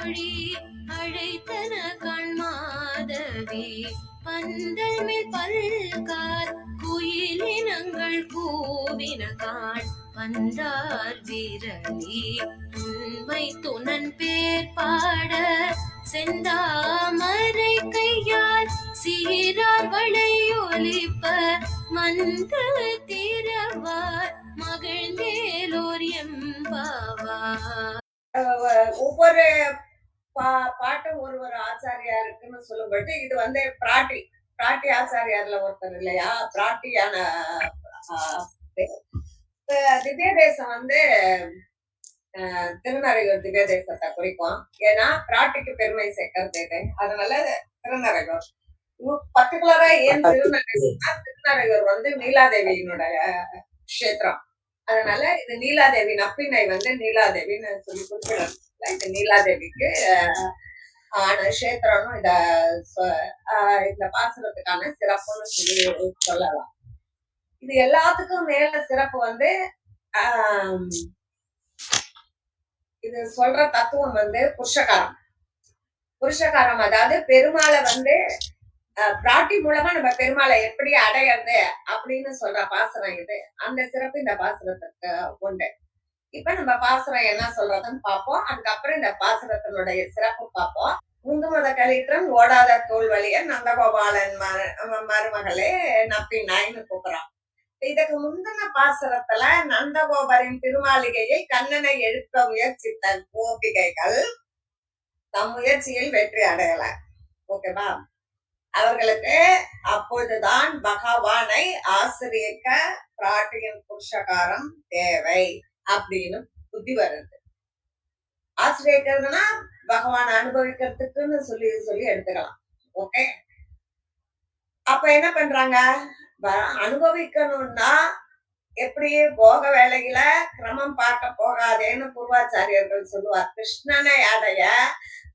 தோழி அழைத்தன கண்மாதவி. பந்தல் மேல் பல்கார் குயிலினங்கள் கூவின காண் வந்தார் வீரலி உண்மை துணன் பேர் பாட. செந்தாமரை கையால் சீரார் வளையொலிப்ப மந்த திரவார் மகிழ்ந்தேலோர் எம்பாவார். ஒவ்வொரு பா பாட்டும் ஒரு ஒரு ஆச்சாரியாருக்குன்னு சொல்லப்பட்டு இது வந்து பிராட்டி பிராட்டி ஆச்சாரியார்ல ஒருத்தர் இல்லையா? பிராட்டியான ஆஹ், திவ்ய தேசம் வந்து ஆஹ், திருநறையூர் திவ்ய தேசத்தை குறிக்கும். ஏன்னா பிராட்டிக்கு பெருமை சேர்க்கறது இது. அதனால திருநறையூர். பர்டிகுலரா ஏன் திருநறையூர்னா திருநறையூர் வந்து நீலாதேவியினுடைய கஷேத்திரம். அதனால இது நீலாதேவி நப்பினை வந்து நீலாதேவின்னு சொல்லி குறிப்பிடணும். இந்த நீலாதேவிக்கு ஆஹ், ஆன இத ஆஹ், இந்த பாசனத்துக்கான சிறப்புன்னு சொல்லி சொல்லலாம். இது எல்லாத்துக்கும் மேல சிறப்பு வந்து ஆஹ், இது சொல்ற தத்துவம் வந்து புருஷகாரம். புருஷகாரம் அதாவது பெருமாளை வந்து ஆஹ், பிராட்டி மூலமா நம்ம பெருமாளை எப்படி அடையறது அப்படின்னு சொல்ற பாசனம் இது. அந்த சிறப்பு இந்த பாசனத்துக்கு உண்டு. இப்ப நம்ம பாசுரம் என்ன சொல்றதுன்னு பார்ப்போம் அதுக்கப்புறம் இந்த பாசுரத்தினுடைய சிறப்பு பார்ப்போம் முந்து மத ஓடாத தோல் வழிய நந்தகோபாலன் மரு- மருமகளே நப்பி நாயின்னு கூப்பிடுறான் இதுக்கு முந்தின பாசுரத்துல நந்தகோபரின் திருமாளிகையில் கண்ணனை எழுப்ப முயற்சித்த கோபிகைகள் தம் முயற்சியில் வெற்றி அடையல. ஓகேவா? அவர்களுக்கு அப்பொழுதுதான் பகவானை ஆசிரியக்க பிராட்டியின் புருஷகாரம் தேவை. அப்படின்னு புத்தி வருது ஆசிரியக்கிறதுனா பகவான் அனுபவிக்கிறதுக்குன்னு சொல்லி சொல்லி எடுத்துக்கலாம். ஓகே அப்ப என்ன பண்றாங்க? அனுபவிக்கணும்னா எப்படி போக வேலையில கிரமம் பார்க்க போகாதேன்னு பூர்வாச்சாரியர்கள் சொல்லுவார். கிருஷ்ணனை அடைய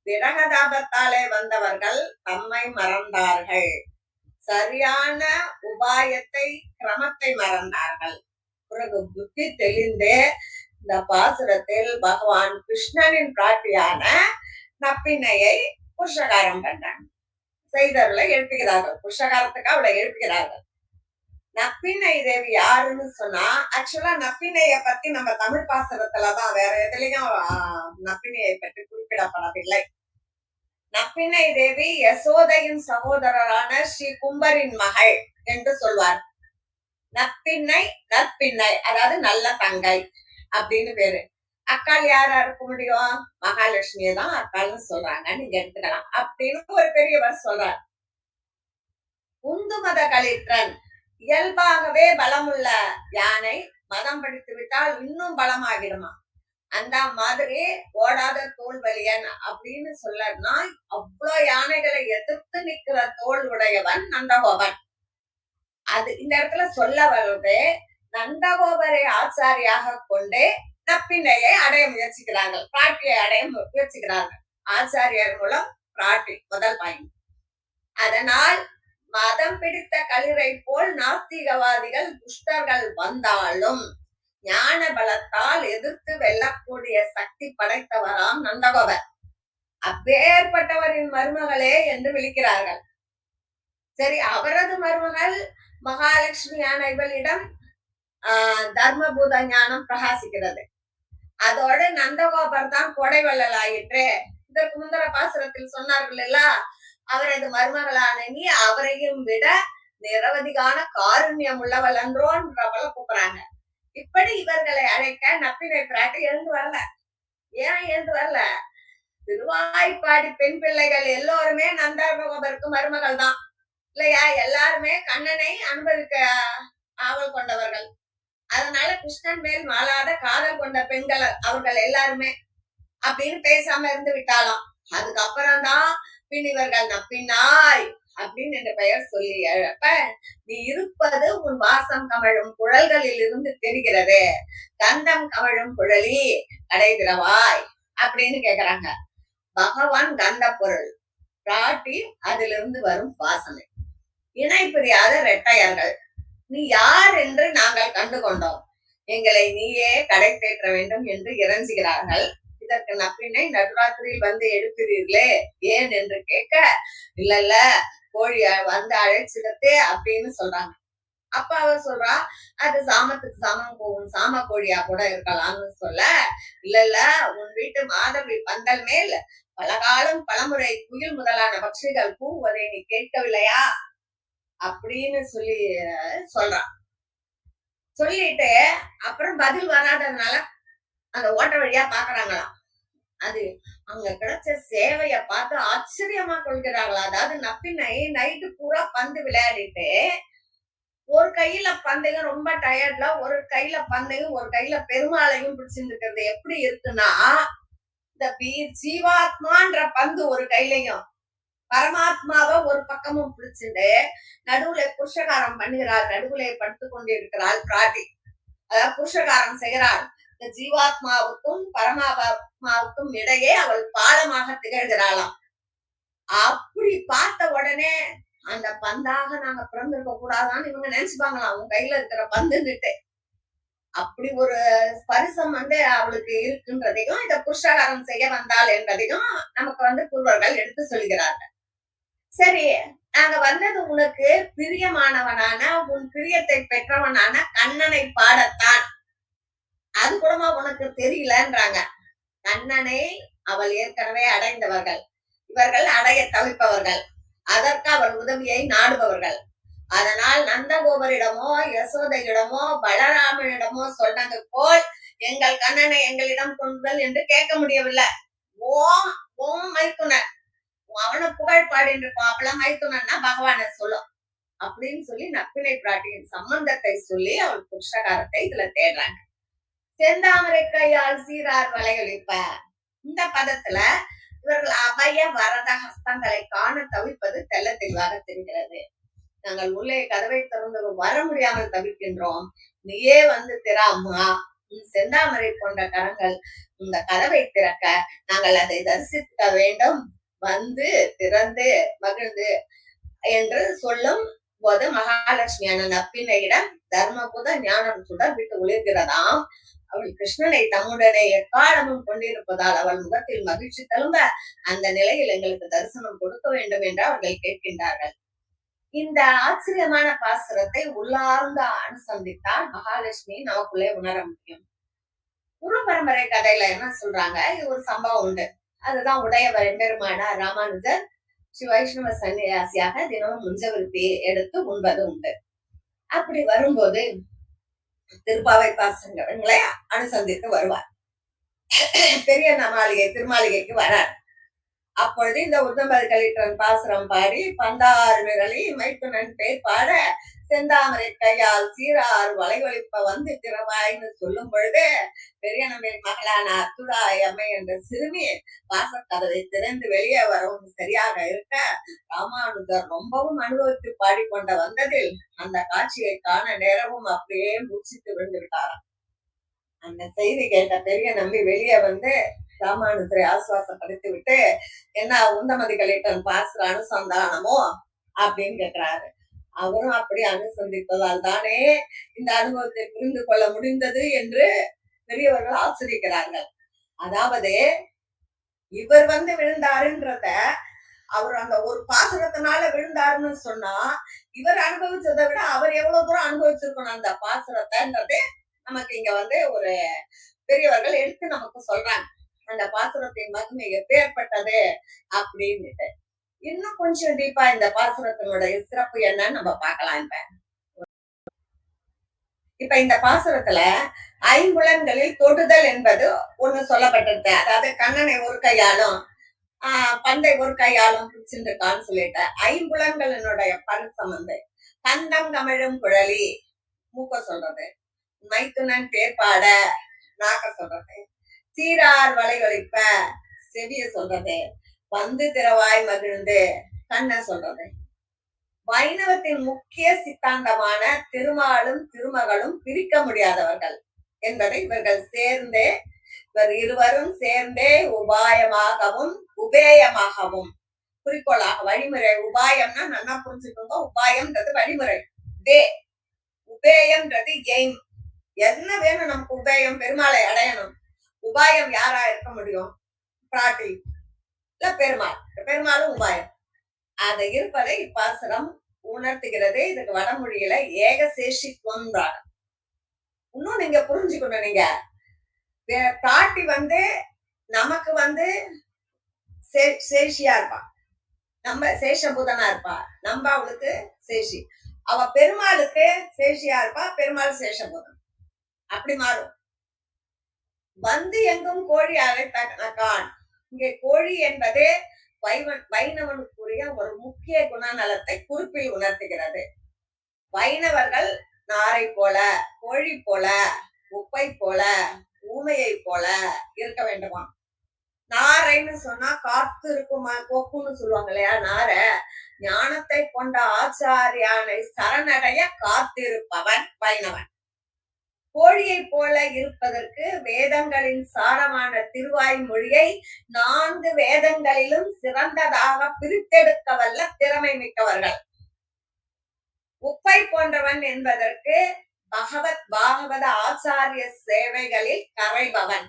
விரகதாபத்தாலே வந்தவர்கள் தம்மை மறந்தார்கள். சரியான உபாயத்தை கிரமத்தை மறந்தார்கள். பிறகு புத்தி தெளிந்து இந்த பாசுரத்தில் பகவான் கிருஷ்ணனின் பிராட்டியான நப்பினையை புருஷகாரம் பண்றாங்க செய்தவர்களை எழுப்புகிறார்கள். புருஷகாரத்துக்கு அவளை எழுப்புகிறார்கள். நப்பினை தேவி யாருன்னு சொன்னா ஆக்சுவலா நப்பினைய பத்தி நம்ம தமிழ் பாசுரத்துலதான் வேற எதுலயும் நப்பினையை பற்றி குறிப்பிடப்படவில்லை. நப்பினை தேவி யசோதையின் சகோதரரான ஸ்ரீ கும்பரின் மகள் என்று சொல்வார். நற்பின்னை நற்பின்னை அதாவது நல்ல தங்கை அப்படின்னு பேரு. அக்காள் யாரா இருக்க முடியும்? மகாலட்சுமியை தான் அக்கால்னு சொல்றாங்க. நீங்க எடுத்துக்கலாம். அப்படின்னு ஒரு பெரியவர் சொல்றார். உந்து மத கலித்திரன் இயல்பாகவே பலமுள்ள யானை மதம் படித்து விட்டால் இன்னும் பலமாகிடுமா? அந்த மாதிரி ஓடாத தோல் வலியன் அப்படின்னு சொல்லனா அவ்வளோ யானைகளை எதிர்த்து நிக்கிற தோல் உடையவன் நந்தகோபன். அது இந்த இடத்துல சொல்ல வருவது நந்தகோபரை ஆச்சாரியாக கொண்டு நப்பினையை அடைய முயற்சிக்கிறார்கள். பிராட்டியை அடைய முயற்சிக்கிறார்கள். ஆச்சாரியர் மூலம் பிராட்டி முதல் பாயிண்ட். அதனால் மதம் பிடித்த கழிவை போல் நாஸ்திகவாதிகள் துஷ்டர்கள் வந்தாலும் ஞான பலத்தால் எதிர்த்து வெல்லக்கூடிய சக்தி படைத்தவராம் நந்தகோபர். அப்பேற்பட்டவரின் மருமகளே என்று விழிக்கிறார்கள். சரி அவரது மருமகள் மகாலட்சுமியான இவளிடம் ஆஹ் தர்மபூத ஞானம் பிரகாசிக்கிறது அதோட நந்தகோபர் தான் கொடைவள்ளல் ஆயிற்று இதற்கு முந்தர பாசுரத்தில் சொன்னார்கள் இல்ல அவரது மருமகளான நீ அவரையும் விட நிரவதிகான காருண்யம் உள்ளவள் என்றோன்றவள கூப்பிடுறாங்க இப்படி இவர்களை அழைக்க நப்பினை பிராட்டி எழுந்து வரல ஏன் எழுந்து வரல திருவாய்ப்பாடி பெண் பிள்ளைகள் எல்லோருமே நந்தகோபருக்கு மருமகள் தான் இல்லையா? எல்லாருமே கண்ணனை அனுபவிக்க ஆவல் கொண்டவர்கள். அதனால கிருஷ்ணன் மேல் மாறாத காதல் கொண்ட பெண்கள் அவர்கள் எல்லாருமே அப்படின்னு பேசாம இருந்து விட்டாலாம். அதுக்கப்புறம் தான் பின் இவர்கள் நப்பினாய் அப்படின்னு என்ற பெயர் சொல்லி அழப்ப நீ இருப்பது உன் வாசம் கமழும் குழல்களில் இருந்து தெரிகிறது. கந்தம் கமழும் குழலி அடைகிறவாய் அப்படின்னு கேக்குறாங்க. பகவான் கந்த பொருள். பிராட்டி அதிலிருந்து வரும் வாசனை. இணை பிரியாத இரட்டையர்கள் நீ யார் என்று நாங்கள் கண்டு கொண்டோம் எங்களை நீயே கடை தேற்ற வேண்டும் என்று இறஞ்சுகிறார்கள் இதற்கு நப்பினை நடுராத்திரியில் வந்து எடுக்கிறீர்களே ஏன் என்று கேட்க இல்ல இல்ல கோழிய வந்து அழைச்சிடத்தே அப்படின்னு சொல்றாங்க. அப்ப அவ சொல்றா அது சாமத்துக்கு சாமம் போகும் சாம கோழியா கூட இருக்கலாம்னு சொல்ல. இல்ல இல்ல உன் வீட்டு மாதவி பந்தல் மேல் பலகாலம் பலமுறை குயில் முதலான பட்சிகள் கூவுவதை நீ கேட்கவில்லையா? அப்படின்னு சொல்லி சொல்றான். சொல்லிட்டு அப்புறம் பதில் வராததுனால அந்த ஓட்ட வழியா பாக்குறாங்களாம். அது அங்க கிடைச்ச சேவைய பார்த்து ஆச்சரியமா கொள்கிறாங்களா அதாவது நப்பினை நைட்டு பூரா பந்து விளையாடிட்டு ஒரு கையில பந்தையும் ரொம்ப டயர்ட்ல ஒரு கையில பந்தையும் ஒரு கையில பெருமாளையும் பிடிச்சிருக்கிறது எப்படி இருக்குன்னா இந்த பீ- ஜீவாத்மான்ற பந்து ஒரு கையிலையும் பரமாத்மாவை ஒரு பக்கமும் பிடிச்சிட்டு நடுவுல புருஷகாரம் பண்ணுகிறார் நடுவுல படுத்து கொண்டிருக்கிறாள் பிராட்டி. அதாவது புருஷகாரம் செய்கிறாள் இந்த ஜீவாத்மாவுக்கும் பரமாத்மாவுக்கும் இடையே அவள் பாலமாக திகழ்கிறாளாம். அப்படி பார்த்த உடனே அந்த பந்தாக நாங்க பிறந்திருக்க கூடாதான்னு இவங்க நினைச்சுப்பாங்களாம். அவங்க கையில இருக்கிற பந்துன்னுட்டு அப்படி ஒரு ஸ்பரிசம் வந்து அவளுக்கு இருக்குன்றதையும் இந்த புருஷகாரம் செய்ய வந்தாள் என்பதையும் நமக்கு வந்து பூர்வர்கள் எடுத்து சொல்கிறார்கள். சரி நாங்க வந்தது உனக்கு பிரியமானவனான உன் பிரியத்தை பெற்றவனான கண்ணனை பாடத்தான். அது கூடமா உனக்கு தெரியலன்றாங்க. கண்ணனை அவள் ஏற்கனவே அடைந்தவர்கள். இவர்கள் அடைய தவிப்பவர்கள். அதற்கு அவள் உதவியை நாடுபவர்கள். அதனால் நந்தகோபரிடமோ யசோதையிடமோ பலராமனிடமோ சொன்னது போல் எங்கள் கண்ணனை எங்களிடம் கொண்டுதல் என்று கேட்க முடியவில்லை. ஓம் ஓம் மைத்துனர். அவனை புகழ் பாடின்னு இருப்பான். அப்பெல்லாம் மைத்துனன்னா பகவானை சொல்லும். அப்படின்னு சொல்லி நப்பினை பிராட்டியின் சம்பந்தத்தை சொல்லி அவள் புருஷகாரத்தை இதுல தேடுறாங்க. செந்தாமரை கையால் சீரார் வளையொலிப்ப இந்த பதத்துல இவர்கள் அபய வரத ஹஸ்தங்களை காண தவிப்பது தெள்ள தெளிவாக தெரிகிறது. நாங்கள் உள்ளே கதவை திறந்து வர முடியாமல் தவிக்கின்றோம். நீயே வந்து திராமா செந்தாமரை போன்ற கரங்கள் இந்த கதவை திறக்க நாங்கள் அதை தரிசிக்க வேண்டும். வந்து திறந்து மகிழ்ந்து என்று சொல்லும் போது மகாலட்சுமியான நப்பினையிடம் தர்மபுத ஞானம் சுடர் விட்டு ஒளிர்கிறதாம். அவள் கிருஷ்ணனை தம்முடனே எக்காலமும் கொண்டிருப்பதால் அவள் முகத்தில் மகிழ்ச்சி தழும்ப அந்த நிலையில் எங்களுக்கு தரிசனம் கொடுக்க வேண்டும் என்று அவர்கள் கேட்கின்றார்கள். இந்த ஆச்சரியமான பாசுரத்தை உள்ளார்ந்த அனுசந்தித்தால் மகாலட்சுமி நமக்குள்ளே உணர முடியும். குரு பரம்பரை கதையில என்ன சொல்றாங்க? இது ஒரு சம்பவம் உண்டு. அதுதான் உடையவர் எம்பெருமானார் ராமானுஜர் ஸ்ரீ வைஷ்ணவ சன்னியாசியாக தினமும் முஞ்சவருத்தி எடுத்து உண்பது உண்டு. அப்படி வரும்போது திருப்பாவை பாசங்களை அனுசந்தித்து வருவார். பெரிய மாளிகை திருமாளிகைக்கு வரார். அப்பொழுது இந்த உத்தம்பது கலிட்டன் பாசுரம் பாடி பந்தாறு விரலி மைத்துனன் பேர் பாட செந்தாமரை கையால் சீரார் வளைவழிப்ப வந்து திறமாய்னு சொல்லும் பொழுது பெரிய நம்பி மகளான அத்துடாய் அம்மை என்ற சிறுமி வாசக்கதவை திறந்து வெளியே வரவும் சரியாக இருக்க ராமானுஜர் ரொம்பவும் அனுபவித்து பாடிக்கொண்ட வந்ததில் அந்த காட்சியை காண நேரமும் அப்படியே முடிச்சிட்டு விழுந்து விட்டாராம். அந்த செய்தி கேட்ட பெரிய நம்பி வெளியே வந்து ராமானுஜரை ஆசுவாசப்படுத்தி விட்டு என்ன உந்தமதி கலிட்டன் பாசுற அனுசந்தானமோ அப்படின்னு கேக்குறாரு. அவரும் அப்படி அனுசந்தித்ததால் தானே இந்த அனுபவத்தை புரிந்து கொள்ள முடிந்தது என்று பெரியவர்கள் ஆச்சரிக்கிறார்கள் அதாவது இவர் வந்து விழுந்தாருன்றத அவர் அந்த ஒரு பாசுரத்தினால விழுந்தாருன்னு சொன்னா இவர் அனுபவிச்சதை விட அவர் எவ்வளவு தூரம் அனுபவிச்சிருக்கணும் அந்த பாசுரத்தைன்றது நமக்கு இங்க வந்து ஒரு பெரியவர்கள் எடுத்து நமக்கு சொல்றாங்க. அந்த பாசுரத்தின் மகிமை எப்பேற்பட்டது அப்படின்னுட்டு. இன்னும் கொஞ்சம் டீப்பா இந்த பாசுரத்தினுடைய சிறப்பு என்னன்னு நம்ம பார்க்கலாம் இப்ப. இப்ப இந்த பாசுரத்துல ஐம்புலன்களில் தொடுதல் என்பது ஒண்ணு சொல்லப்பட்டிருக்கு. அதாவது கண்ணனை ஒரு கையாலும் ஆஹ் பந்தை ஒரு கையாலும் பிடிச்சிருக்கான்னு சொல்லிட்டு ஐம்புலன்களினுடைய பரிசம் வந்து பந்தம் கமிழும் குழலி மூக்க சொல்றது. மைத்துனன் பேர்பாட நாக்க சொல்றது. சீரார் வளைவழிப்ப செவிய சொல்றது. வந்து திறவாய் மகிழ்ந்து கண்ண சொல்றது. வைணவத்தின் முக்கிய சித்தாந்தமான திருமாலும் திருமகளும் பிரிக்க முடியாதவர்கள் என்பதை இவர்கள் சேர்ந்தே இவர் இருவரும் சேர்ந்தே உபாயமாகவும் உபேயமாகவும் குறிக்கோளாக வழிமுறை. உபாயம்னா நல்லா புரிஞ்சுக்கோங்க. உபாயம்ன்றது வழிமுறை. வே உபேயம்ன்றது எய்ம். என்ன வேணும் நமக்கு உபேயம்? பெருமாளை அடையணும். உபாயம் யாரா இருக்க முடியும்? பிராட்டி இல்ல பெருமாள். பெருமாளும் உபாயம். அதை இருப்பதை இப்பாசனம் உணர்த்துகிறது இதுக்கு வடமொழியில ஏகசேஷித்துவம் இன்னும் நீங்க புரிஞ்சுக்கணும் நீங்க. பிராட்டி வந்து நமக்கு வந்து சே- சேஷியா இருப்பா. நம்ம சேஷபூதனா இருப்பா. நம்ம அவளுக்கு சேஷி. அவ பெருமாளுக்கு சேஷியா இருப்பா பெருமாள் சேஷபூதன் அப்படி மாறும். வந்து எங்கும் கோழி அழைத்தான் இங்கே கோழி என்பது வைவன் வைணவனுக்குரிய ஒரு முக்கிய குணநலத்தை குறிப்பில் உணர்த்துகிறது. வைணவர்கள் நாரை போல கோழி போல உப்பை போல ஊமையை போல இருக்க வேண்டுமா நாரைன்னு சொன்னா காத்து இருக்குமா கொக்குன்னு சொல்லுவாங்க இல்லையா நார. ஞானத்தை கொண்ட ஆச்சாரியானை சரணடைய காத்திருப்பவன் வைணவன். கோழியை போல இருப்பதற்கு வேதங்களின் சாரமான திருவாய்மொழியை நான்கு வேதங்களிலும் சிறந்ததாக பிரித்தெடுக்க வல்ல திறமை மிக்கவர்கள். உப்பை போன்றவன் என்பதற்கு பகவத் பாகவத ஆச்சாரிய சேவைகளில் கரைபவன்.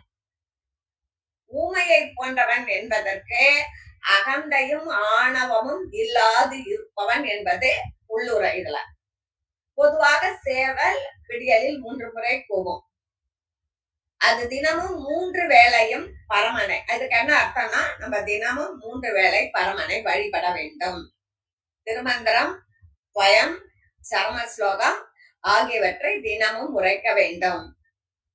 ஊமையை போன்றவன் என்பதற்கு அகந்தையும் ஆணவமும் இல்லாது இருப்பவன் என்பது உள்ளுரை இதுல பொதுவாக சேவல் விடியலில் மூன்று முறை கூவும். அது தினமும் மூன்று வேளையும் பரமனை அதுக்கு என்ன அர்த்தம்னா நம்ம தினமும் மூன்று வேளை பரமனை வழிபட வேண்டும். திருமந்திரம் ஸ்வயம் சரம ஸ்லோகம் ஆகியவற்றை தினமும் உரைக்க வேண்டும்.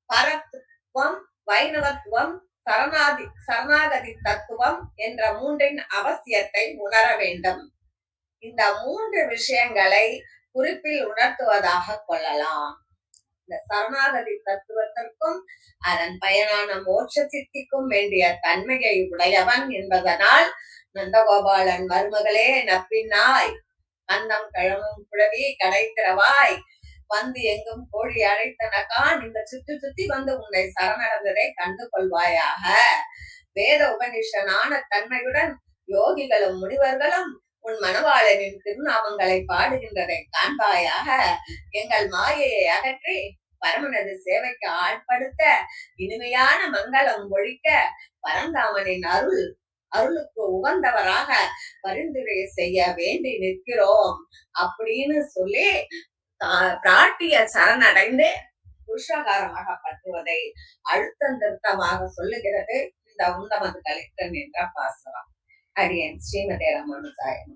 பரத்துவம் வைணவத்துவம் சரணாதி சரணாகதி தத்துவம் என்ற மூன்றின் அவசியத்தை உணர வேண்டும். இந்த மூன்று விஷயங்களை குறிப்பில் உணர்த்துவதாக கொள்ளலாம். இந்த சரணாகதி தத்துவத்திற்கும் அதன் பயனான மோட்ச சித்திக்கும் வேண்டிய தன்மையை உடையவன் என்பதனால் நந்தகோபாலன் மருமகளே நப்பினாய் கந்தம் கிழமும் புழவி கடைத்திரவாய் வந்து எங்கும் கோழி அழைத்தனகான் இந்த சுத்தி சுத்தி வந்து உன்னை சரணடைந்ததை கண்டு கொள்வாயாக வேத உபனிஷனான தன்மையுடன் யோகிகளும் முனிவர்களும் உன் மணவாளனின் திருநாமங்களை பாடுகின்றதை காண்பாயாக எங்கள் மாயையை அகற்றி பரமனது சேவைக்கு ஆட்படுத்த இனிமையான மங்களம் ஒழிக்க பரந்தாமனின் அருள் அருளுக்கு உகந்தவராக பரிந்துரை செய்ய வேண்டி நிற்கிறோம் அப்படின்னு சொல்லி தா- பிராட்டிய சரணடைந்து புருஷகாரமாக பற்றுவதை அழுத்தம் திருத்தமாக சொல்லுகிறது இந்த உந்தமது கலித்தன் என்ற பாசனம் aliyeachia na dela mwanzaya